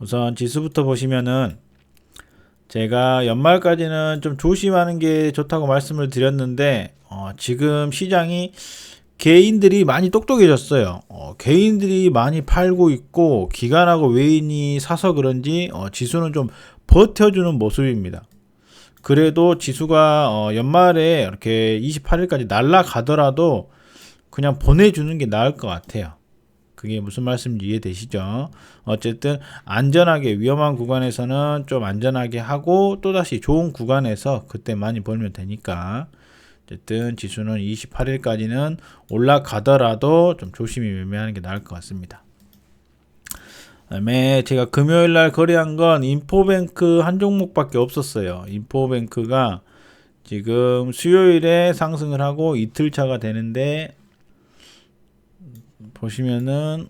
우선 지수부터 보시면은 제가 연말까지는 좀 조심하는 게 좋다고 말씀을 드렸는데 어, 지금 시장이 개인들이 많이 똑똑해졌어요. 어, 개인들이 많이 팔고 있고 기관하고 외인이 사서 그런지 어, 지수는 좀 버텨주는 모습입니다. 그래도 지수가 어, 연말에 이렇게 28일까지 날라가더라도 그냥 보내주는 게 나을 것 같아요. 그게 무슨 말씀인지 이해되시죠? 어쨌든 안전하게 위험한 구간에서는 좀 안전하게 하고 또다시 좋은 구간에서 그때 많이 벌면 되니까 어쨌든 지수는 28일까지는 올라가더라도 좀 조심히 매매하는 게 나을 것 같습니다. 그다음에 제가 금요일 날 거래한 건 인포뱅크 한 종목밖에 없었어요. 인포뱅크가 지금 수요일에 상승을 하고 이틀 차가 되는데 보시면은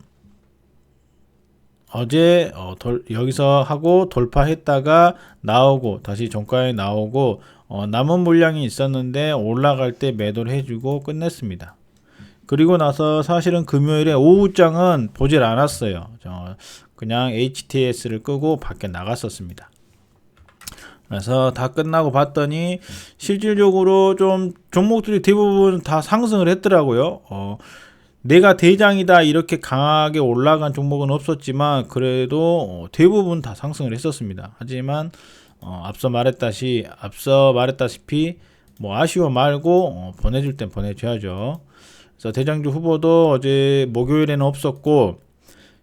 어제 어, 돌, 여기서 하고 돌파했다가 나오고 다시 종가에 나오고 어, 남은 물량이 있었는데 올라갈 때 매도를 해주고 끝냈습니다. 그리고 나서 사실은 금요일에 오후장은 보질 않았어요. 저 그냥 HTS를 끄고 밖에 나갔었습니다. 그래서 다 끝나고 봤더니 실질적으로 좀 종목들이 대부분 다 상승을 했더라고요. 어, 내가 대장이다 이렇게 강하게 올라간 종목은 없었지만 그래도 어, 대부분 다 상승을 했었습니다. 하지만 어, 앞서 말했다시 앞서 말했다시피 뭐 아쉬워 말고 어, 보내줄 땐 보내줘야죠. 그래서 대장주 후보도 어제 목요일에는 없었고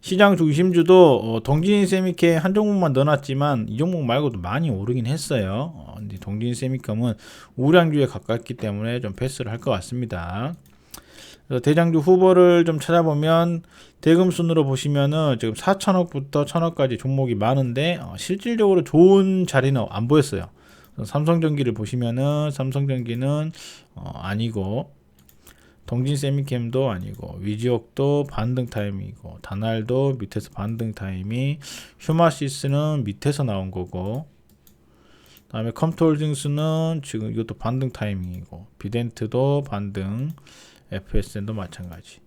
시장 중심주도 어, 동진 세미케 한 종목만 넣어놨지만 이 종목 말고도 많이 오르긴 했어요. 어, 근데 동진 세미컴은 우량주에 가깝기 때문에 좀 패스를 할 것 같습니다. 대장주 후보를 좀 찾아보면 대금 순으로 보시면은 지금 4천억부터 1천억까지 종목이 많은데 어, 실질적으로 좋은 자리는 안 보였어요. 삼성전기를 보시면은 삼성전기는 어, 아니고 동진 세미캠도 아니고 위지옥도 반등 타임이고 다날도 밑에서 반등 타임이 휴마시스는 밑에서 나온 거고 다음에 컴토홀딩스는 지금 이것도 반등 타이밍이고 비덴트도 반등 FSN도 마찬가지.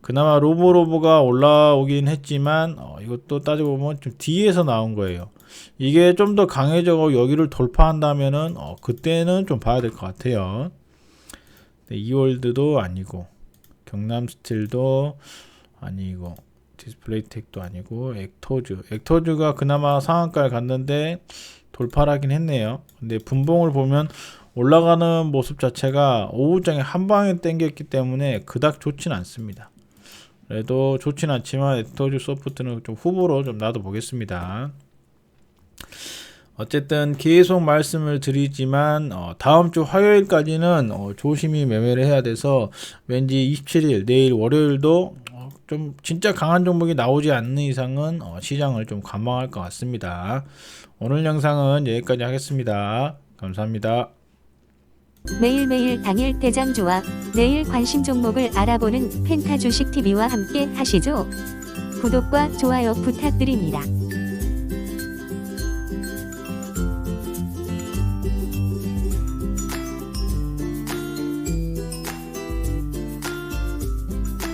그나마 로보로보가 올라오긴 했지만 어, 이것도 따지고 보면 좀 뒤에서 나온 거예요. 이게 좀 더 강해져고 여기를 돌파한다면은 어, 그때는 좀 봐야 될 것 같아요. 네, 이월드도 아니고 경남 스틸도 아니고 디스플레이텍도 아니고 엑토즈 엑토즈가 그나마 상한가를 갔는데 돌파를 하긴 했네요. 근데 분봉을 보면 올라가는 모습 자체가 오후장에 한 방에 땡겼기 때문에 그닥 좋진 않습니다. 그래도 좋진 않지만 엑토즈 소프트는 좀 후보로 좀 놔둬 보겠습니다. 어쨌든 계속 말씀을 드리지만 어, 다음 주 화요일까지는 어, 조심히 매매를 해야 돼서 왠지 27일 내일 월요일도 어, 좀 진짜 강한 종목이 나오지 않는 이상은 어, 시장을 좀 관망할 것 같습니다. 오늘 영상은 여기까지 하겠습니다. 감사합니다. 매일매일 당일 대장주와 내일 관심 종목을 알아보는 펜타 주식 TV와 함께 하시죠. 구독과 좋아요 부탁드립니다.